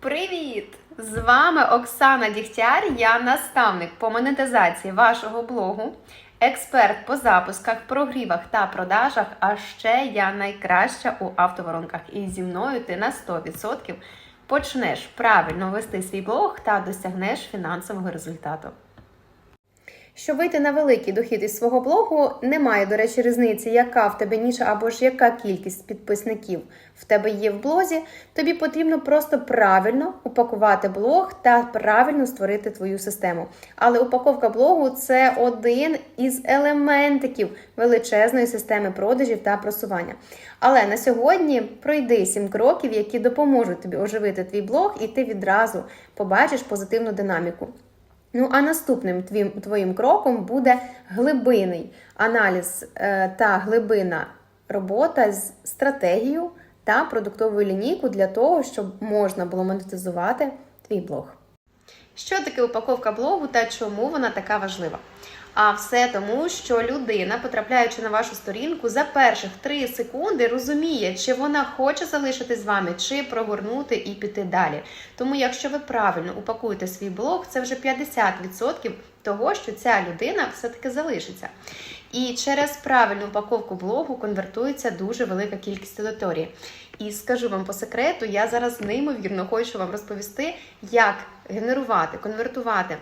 Привіт! З вами Оксана Дігтяр. Я наставник по монетизації вашого блогу, експерт по запусках, прогрівах та продажах. А ще я найкраща у автоворонках. І зі мною ти на 100% почнеш правильно вести свій блог та досягнеш фінансового результату. Щоб вийти на великий дохід із свого блогу, немає, до речі, різниці, яка в тебе ніша або ж яка кількість підписників в тебе є в блозі. Тобі потрібно просто правильно упакувати блог та правильно створити твою систему. Але упаковка блогу це один із елементиків величезної системи продажів та просування. Але на сьогодні пройди сім кроків, які допоможуть тобі оживити твій блог, і ти відразу побачиш позитивну динаміку. Ну, а наступним твоїм, твоїм кроком буде глибинний аналіз е, та глибина робота з стратегією та продуктовою лінійкою для того, щоб можна було монетизувати твій блог. Що таке упаковка блогу та чому вона така важлива? А все тому, що людина, потрапляючи на вашу сторінку, за перших 3 секунди розуміє, чи вона хоче залишити з вами, чи прогорнути і піти далі. Тому, якщо ви правильно упакуєте свій блог, це вже 50% того, що ця людина все-таки залишиться. І через правильну упаковку блогу конвертується дуже велика кількість аудиторії. І скажу вам по секрету, я зараз неймовірно хочу вам розповісти, як генерувати, конвертувати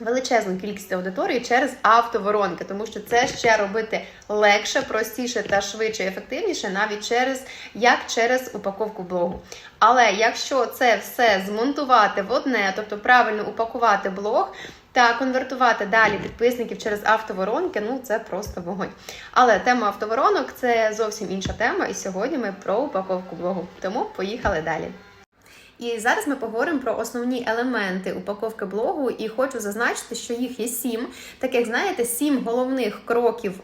величезну кількість аудиторії через автоворонки, тому що це ще робити легше, простіше та швидше, і ефективніше, навіть через як через упаковку блогу. Але якщо це все змонтувати в одне, тобто правильно упакувати блог. Та конвертувати далі підписників через автоворонки, ну це просто вогонь. Але тема автоворонок це зовсім інша тема, і сьогодні ми про упаковку блогу. Тому поїхали далі. І зараз ми поговоримо про основні елементи упаковки блогу, і хочу зазначити, що їх є сім. Так як знаєте, сім головних кроків,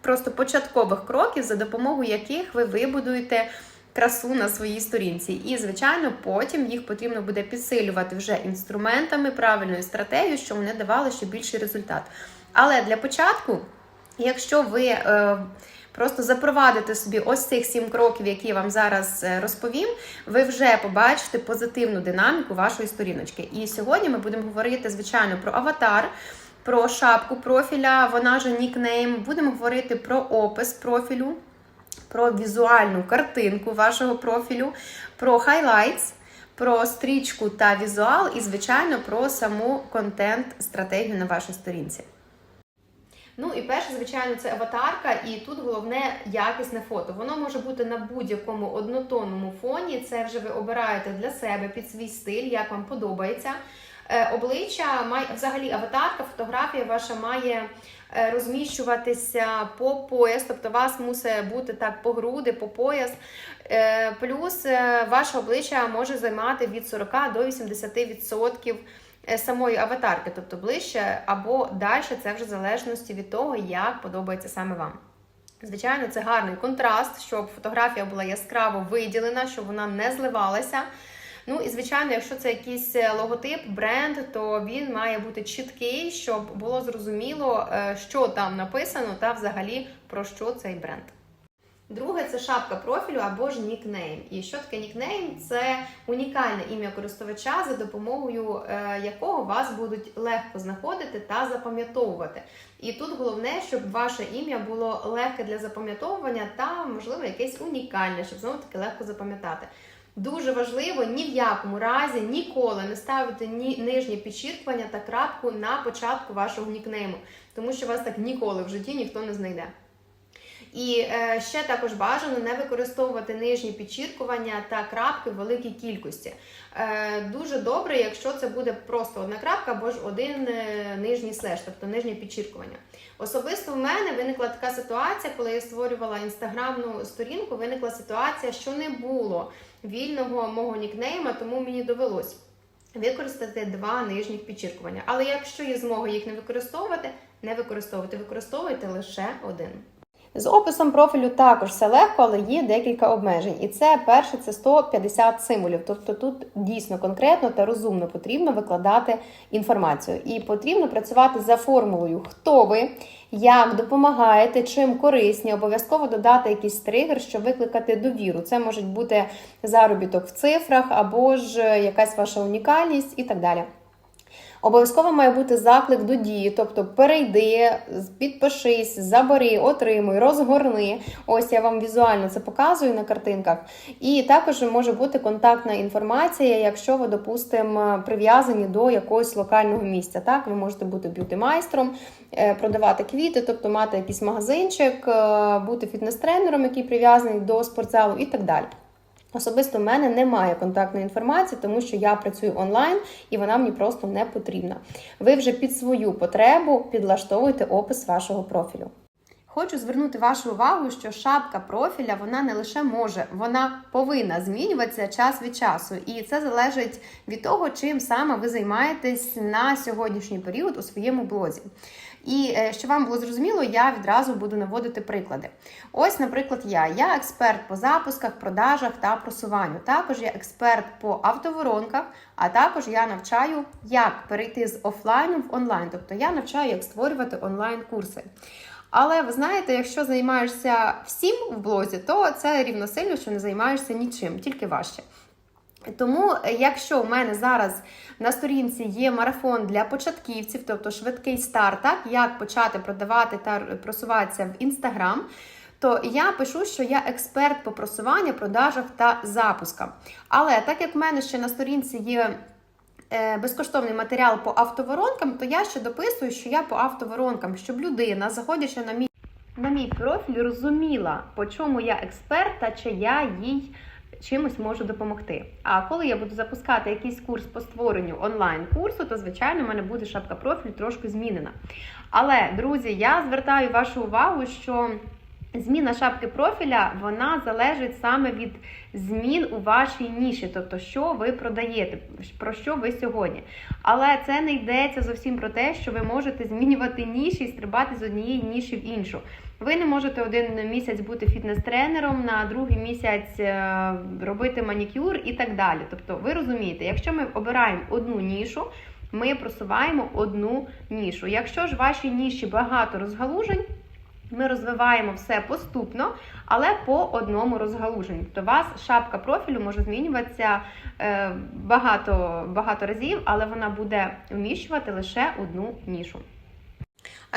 просто початкових кроків, за допомогою яких ви вибудуєте красу на своїй сторінці. І, звичайно, потім їх потрібно буде підсилювати вже інструментами, правильною стратегією, щоб вони давали ще більший результат. Але для початку, якщо ви. Е, Просто запровадити собі ось цих сім кроків, які я вам зараз е, розповім, ви вже побачите позитивну динаміку вашої сторіночки. І сьогодні ми будемо говорити, звичайно, про аватар, про шапку профіля, вона ж нікнейм. Будемо говорити про опис профілю, про візуальну картинку вашого профілю, про хайлайтс. Про стрічку та візуал, і, звичайно, про саму контент-стратегію на вашій сторінці. Ну і перше, звичайно, це аватарка, і тут головне якісне фото. Воно може бути на будь-якому однотонному фоні. Це вже ви обираєте для себе під свій стиль, як вам подобається. Е, обличчя має взагалі аватарка, фотографія ваша має е, розміщуватися по пояс, тобто у вас мусить бути так по груди, по пояс. Е, плюс ваше обличчя може займати від 40 до 80% самої аватарки, тобто ближче або далі, це вже в залежності від того, як подобається саме вам. Звичайно, це гарний контраст, щоб фотографія була яскраво виділена, щоб вона не зливалася. Ну і звичайно, якщо це якийсь логотип, бренд, то він має бути чіткий, щоб було зрозуміло, що там написано, та взагалі про що цей бренд. Друге це шапка профілю або ж нікнейм. І що таке нікнейм? Це унікальне ім'я користувача, за допомогою е, якого вас будуть легко знаходити та запам'ятовувати. І тут головне, щоб ваше ім'я було легке для запам'ятовування та, можливо, якесь унікальне, щоб знову таки легко запам'ятати. Дуже важливо ні в якому разі ніколи не ставити ні нижнє підчіркування та крапку на початку вашого нікнейму, тому що вас так ніколи в житті ніхто не знайде. І е, ще також бажано не використовувати нижні підчіркування та крапки в великій кількості. Е, дуже добре, якщо це буде просто одна крапка або ж один е, нижній слеш, тобто нижнє підчіркування. Особисто в мене виникла така ситуація, коли я створювала інстаграмну сторінку, виникла ситуація, що не було вільного мого нікнейма, тому мені довелось. Використати два нижніх підчіркування. Але якщо є змога їх не використовувати, не використовувати, використовуйте лише один. З описом профілю також все легко, але є декілька обмежень. І це перше це 150 символів. Тобто тут дійсно конкретно та розумно потрібно викладати інформацію. І потрібно працювати за формулою, хто ви, як допомагаєте, чим корисні. Обов'язково додати якийсь тригер, щоб викликати довіру. Це може бути заробіток в цифрах або ж якась ваша унікальність і так далі. Обов'язково має бути заклик до дії, тобто перейди, підпишись, забери, отримуй, розгорни. Ось я вам візуально це показую на картинках. І також може бути контактна інформація, якщо ви, допустимо, прив'язані до якогось локального місця. Так, ви можете бути б'юти-майстром, е, продавати квіти, тобто мати якийсь магазинчик, е, бути фітнес-тренером, який прив'язаний до спортзалу і так далі. Особисто в мене немає контактної інформації, тому що я працюю онлайн і вона мені просто не потрібна. Ви вже під свою потребу підлаштовуєте опис вашого профілю. Хочу звернути вашу увагу, що шапка профіля вона не лише може, вона повинна змінюватися час від часу, і це залежить від того, чим саме ви займаєтесь на сьогоднішній період у своєму блозі. І е, щоб вам було зрозуміло, я відразу буду наводити приклади. Ось, наприклад, я. Я експерт по запусках, продажах та просуванню. Також я експерт по автоворонках, а також я навчаю, як перейти з офлайну в онлайн. Тобто я навчаю, як створювати онлайн-курси. Але ви знаєте, якщо займаєшся всім в блозі, то це рівносильно, що не займаєшся нічим, тільки важче. Тому, е, якщо у мене зараз на сторінці є марафон для початківців, тобто швидкий старт, так, як почати продавати та просуватися в Інстаграм, то я пишу, що я експерт по просуванню, продажах та запускам. Але так як в мене ще на сторінці є е, безкоштовний матеріал по автоворонкам, то я ще дописую, що я по автоворонкам, щоб людина, заходячи на мій на мій профіль, розуміла, по чому я експерт та чи я їй чимось можу допомогти. А коли я буду запускати якийсь курс по створенню онлайн-курсу, то, звичайно, в мене буде шапка профілю трошки змінена. Але, друзі, я звертаю вашу увагу, що. Зміна шапки профіля вона залежить саме від змін у вашій ніші, тобто, що ви продаєте, про що ви сьогодні. Але це не йдеться зовсім про те, що ви можете змінювати ніші і стрибати з однієї ніші в іншу. Ви не можете один місяць бути фітнес-тренером, на другий місяць е, робити манікюр і так далі. Тобто, ви розумієте, якщо ми обираємо одну нішу, ми просуваємо одну нішу. Якщо ж в вашій ніші багато розгалужень, ми розвиваємо все поступно, але по одному розгалуженню. Тобто у вас шапка профілю може змінюватися е, багато, багато разів, але вона буде вміщувати лише одну нішу.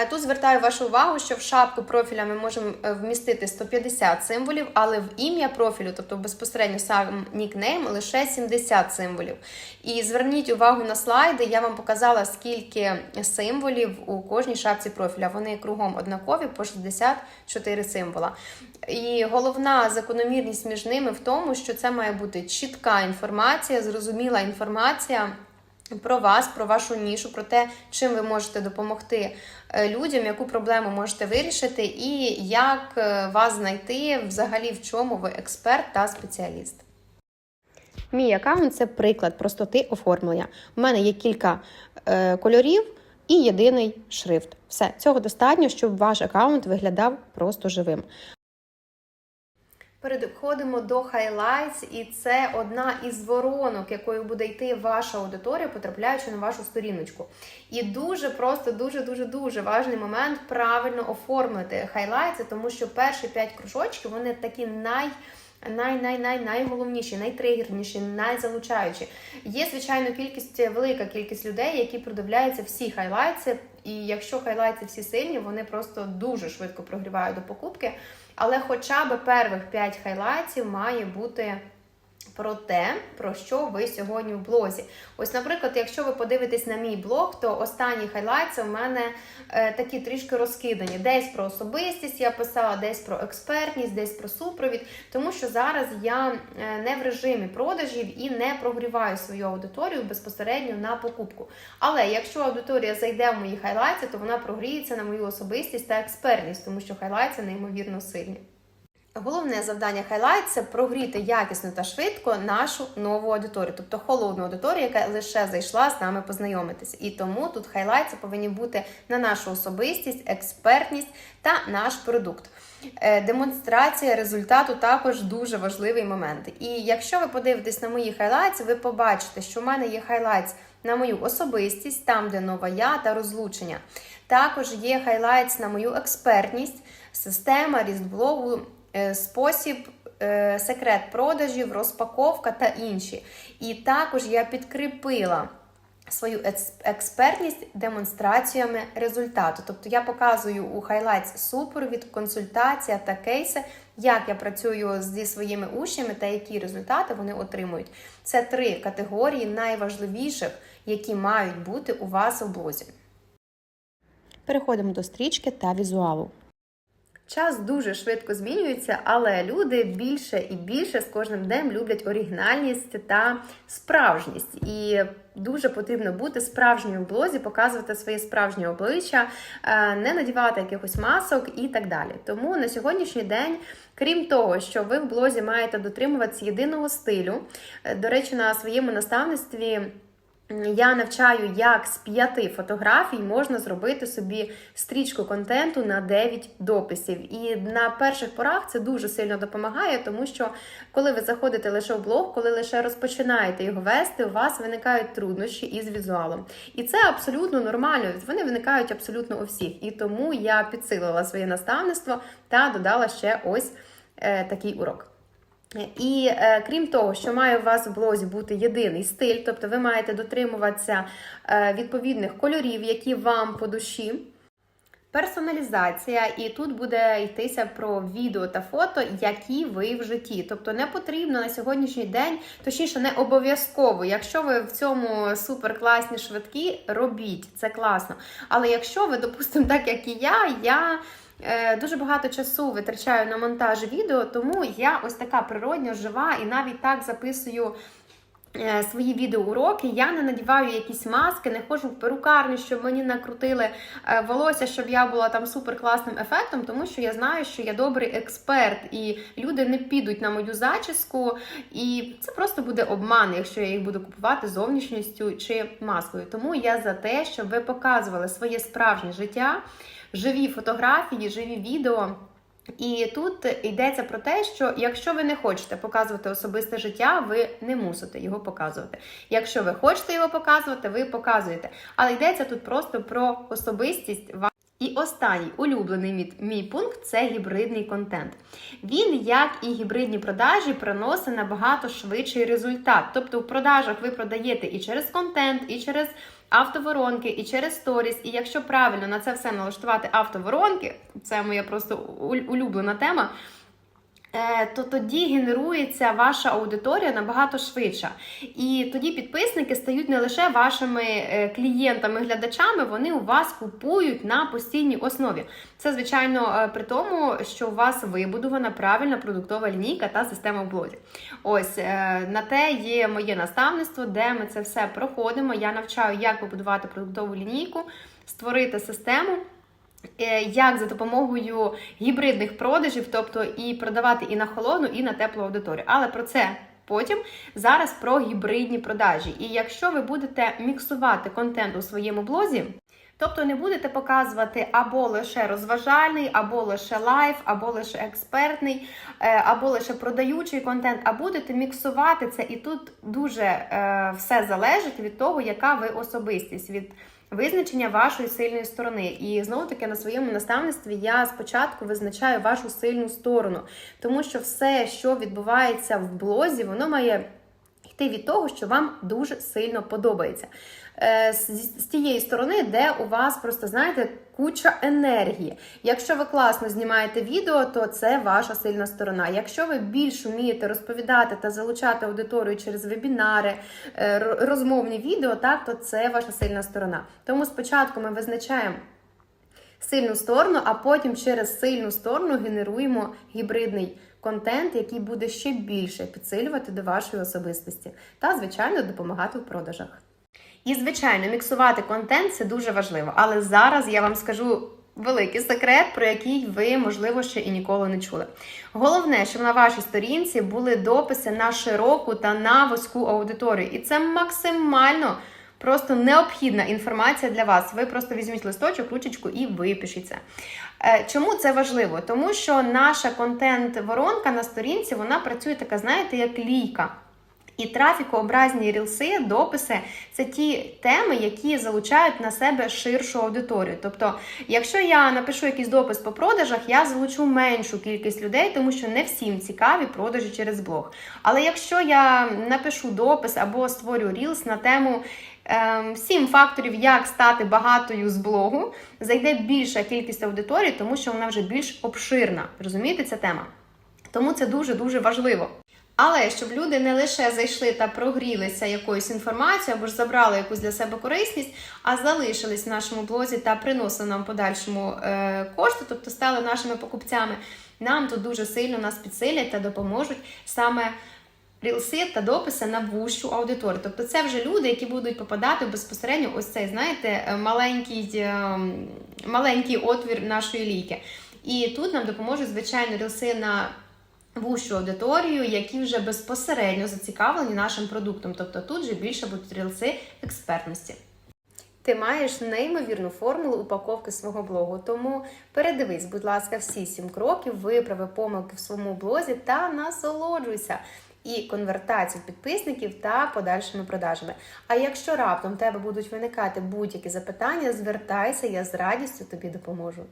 Тут звертаю вашу увагу, що в шапку профіля ми можемо е, вмістити 150 символів, але в ім'я профілю, тобто безпосередньо сам нікнейм, лише 70 символів. І зверніть увагу на слайди, я вам показала, скільки символів у кожній шапці профіля. Вони кругом однакові по 64 символа. І головна закономірність між ними в тому, що це має бути чітка інформація, зрозуміла інформація. Про вас, про вашу нішу, про те, чим ви можете допомогти е, людям, яку проблему можете вирішити, і як е, вас знайти, взагалі в чому ви експерт та спеціаліст. Мій аккаунт це приклад простоти оформлення. У мене є кілька е, кольорів і єдиний шрифт. Все, цього достатньо, щоб ваш аккаунт виглядав просто живим. Переходимо до Highlights, і це одна із воронок, якою буде йти ваша аудиторія, потрапляючи на вашу сторіночку. І дуже просто, дуже-дуже дуже важний момент правильно оформити Highlights, тому що перші 5 кружочків вони такі най. Най-най-най найголовніші, найтригерніші, найзалучаючі. Є, звичайно, кількість, велика кількість людей, які продивляються всі хайлайти. І якщо хайлайти всі сильні, вони просто дуже швидко прогрівають до покупки. Але хоча б перших 5 хайлайтів має бути про те, про що ви сьогодні в блозі. Ось, наприклад, якщо ви подивитесь на мій блог, то останні хайлайти у мене е, такі трішки розкидані. Десь про особистість я писала, десь про експертність, десь про супровід, тому що зараз я е, не в режимі продажів і не прогріваю свою аудиторію безпосередньо на покупку. Але якщо аудиторія зайде в мої хайлайти, то вона прогріється на мою особистість та експертність, тому що хайлайти неймовірно сильні. Головне завдання Highlight – це прогріти якісно та швидко нашу нову аудиторію, тобто холодну аудиторію, яка лише зайшла з нами познайомитися. І тому тут Highlight – це повинні бути на нашу особистість, експертність та наш продукт. Е, Демонстрація результату також дуже важливий момент. І якщо ви подивитесь на мої хайлайтс, ви побачите, що в мене є хайлайтс на мою особистість, там, де нова я та розлучення. Також є хайлайтс на мою експертність, система, ріст блогу, е, спосіб, е, секрет продажів, розпаковка та інші. І також я підкріпила свою експертність демонстраціями результату. Тобто я показую у Highlights супровід, консультація та кейси, як я працюю зі своїми учнями та які результати вони отримують. Це три категорії найважливіших, які мають бути у вас у блозі. Переходимо до стрічки та візуалу. Час дуже швидко змінюється, але люди більше і більше з кожним днем люблять оригінальність та справжність. І дуже потрібно бути справжньою в блозі, показувати своє справжнє обличчя, е, не надівати якихось масок і так далі. Тому на сьогоднішній день, крім того, що ви в блозі маєте дотримуватися єдиного стилю, е, до речі, на своєму наставництві. Я навчаю, як з п'яти фотографій можна зробити собі стрічку контенту на 9 дописів. І на перших порах це дуже сильно допомагає, тому що коли ви заходите лише в блог, коли лише розпочинаєте його вести, у вас виникають труднощі із візуалом. І це абсолютно нормально. Вони виникають абсолютно у всіх. І тому я підсилила своє наставництво та додала ще ось е, такий урок. І е, крім того, що має у вас в блозі бути єдиний стиль, тобто ви маєте дотримуватися е, відповідних кольорів, які вам по душі. Персоналізація, і тут буде йтися про відео та фото, які ви в житті. Тобто не потрібно на сьогоднішній день, точніше, не обов'язково. Якщо ви в цьому супер класні швидкі, робіть це класно. Але якщо ви, допустимо, так як і я, я. Е, Дуже багато часу витрачаю на монтаж відео, тому я ось така природня, жива і навіть так записую свої відеоуроки. Я не надіваю якісь маски, не ходжу в перукарню, щоб мені накрутили е, волосся, щоб я була там супер класним ефектом, тому що я знаю, що я добрий експерт, і люди не підуть на мою зачіску, і це просто буде обман, якщо я їх буду купувати зовнішністю чи маскою. Тому я за те, щоб ви показували своє справжнє життя живі фотографії, живі відео. І тут йдеться про те, що якщо ви не хочете показувати особисте життя, ви не мусите його показувати. Якщо ви хочете його показувати, ви показуєте. Але йдеться тут просто про особистість. І останній улюблений мій, мій пункт це гібридний контент. Він, як і гібридні продажі, приносить набагато швидший результат. Тобто, в продажах ви продаєте і через контент, і через автоворонки, і через сторіс. І якщо правильно на це все налаштувати автоворонки, це моя просто улюблена тема. Е, То тоді генерується ваша аудиторія набагато швидше. І тоді підписники стають не лише вашими е, клієнтами, глядачами, вони у вас купують на постійній основі. Це, звичайно, е, при тому, що у вас вибудована правильна продуктова лінійка та система в блозі. Ось на те є моє наставництво, де ми це все проходимо. Я навчаю, як побудувати продуктову лінійку, створити систему. Е, Як за допомогою гібридних продажів, тобто і продавати і на холодну, і на теплу аудиторію. Але про це потім зараз про гібридні продажі. І якщо ви будете міксувати контент у своєму блозі, тобто не будете показувати або лише розважальний, або лише лайф, або лише експертний, е, або лише продаючий контент, а будете міксувати це, і тут дуже е, все залежить від того, яка ви особистість. від Визначення вашої сильної сторони. І знову таки на своєму наставництві я спочатку визначаю вашу сильну сторону, тому що все, що відбувається в блозі, воно має йти від того, що вам дуже сильно подобається. Е, З, тієї сторони, де у вас просто, знаєте, куча енергії. Якщо ви класно знімаєте відео, то це ваша сильна сторона. Якщо ви більш вмієте розповідати та залучати аудиторію через вебінари, е, розмовні відео, так, то це ваша сильна сторона. Тому спочатку ми визначаємо сильну сторону, а потім через сильну сторону генеруємо гібридний контент, який буде ще більше підсилювати до вашої особистості та, звичайно, допомагати в продажах. І, звичайно, міксувати контент це дуже важливо. Але зараз я вам скажу великий секрет, про який ви, можливо, ще і ніколи не чули. Головне, щоб на вашій сторінці були дописи на широку та на вузьку аудиторію. І це максимально Просто необхідна інформація для вас. Ви просто візьміть листочок, ручечку і випишіть. Е, Чому це важливо? Тому що наша контент-воронка на сторінці вона працює така, знаєте, як лійка. І трафікообразні рілси, дописи це ті теми, які залучають на себе ширшу аудиторію. Тобто, якщо я напишу якийсь допис по продажах, я залучу меншу кількість людей, тому що не всім цікаві продажі через блог. Але якщо я напишу допис або створю рілс на тему ем, сім факторів, як стати багатою з блогу, зайде більша кількість аудиторії, тому що вона вже більш обширна. Розумієте, ця тема? Тому це дуже дуже важливо. Але щоб люди не лише зайшли та прогрілися якоюсь інформацією або ж забрали якусь для себе корисність, а залишились в нашому блозі та приносили нам подальшому е, кошти, тобто стали нашими покупцями, нам тут дуже сильно нас підсилять та допоможуть саме. Рілси та дописи на вущу аудиторію. Тобто це вже люди, які будуть попадати безпосередньо ось цей, знаєте, е, маленький, е, маленький отвір нашої ліки. І тут нам допоможуть, звичайно, рілси на вущу аудиторію, які вже безпосередньо зацікавлені нашим продуктом. Тобто тут вже більше будуть рілси експертності. Ти маєш неймовірну формулу упаковки свого блогу, тому передивись, будь ласка, всі сім кроків, виправи помилки в своєму блозі та насолоджуйся і конвертацію підписників та подальшими продажами. А якщо раптом в тебе будуть виникати будь-які запитання, звертайся, я з радістю тобі допоможу.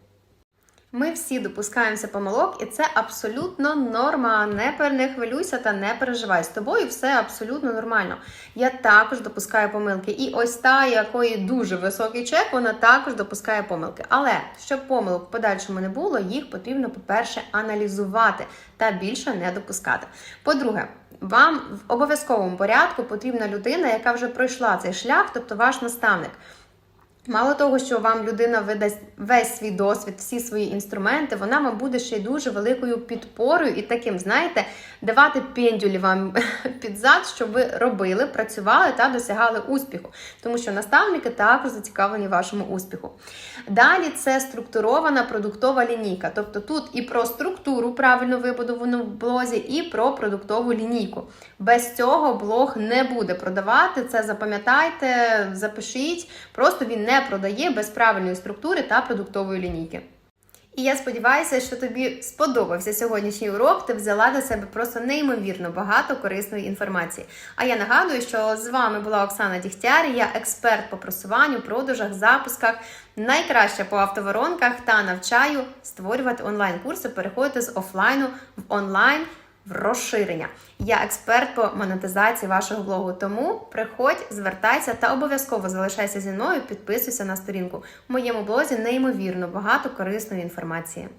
Ми всі допускаємося помилок, і це абсолютно норма. Не, не хвилюйся та не переживай. З тобою все абсолютно нормально. Я також допускаю помилки. І ось та, якої дуже високий чек, вона також допускає помилки. Але щоб помилок в подальшому не було, їх потрібно, по-перше, аналізувати та більше не допускати. По-друге, вам в обов'язковому порядку потрібна людина, яка вже пройшла цей шлях, тобто ваш наставник. Мало того, що вам людина видасть весь свій досвід, всі свої інструменти, вона вам буде ще й дуже великою підпорою і таким, знаєте, давати пендюлі вам під зад, щоб ви робили, працювали та досягали успіху. Тому що наставники також зацікавлені вашому успіху. Далі це структурована продуктова лінійка. Тобто тут і про структуру правильно вибудовану в блозі, і про продуктову лінійку. Без цього блог не буде продавати. Це запам'ятайте, запишіть. Просто він продає без правильної структури та продуктової лінійки. І я сподіваюся, що тобі сподобався сьогоднішній урок. Ти взяла до себе просто неймовірно багато корисної інформації. А я нагадую, що з вами була Оксана Дігтяр, я експерт по просуванню, продажах, запусках, найкраща по автоворонках та навчаю створювати онлайн-курси, переходити з офлайну в онлайн в розширення. Я експерт по монетизації вашого блогу. Тому приходь, звертайся та обов'язково залишайся зі мною, підписуйся на сторінку. В моєму блозі неймовірно багато корисної інформації.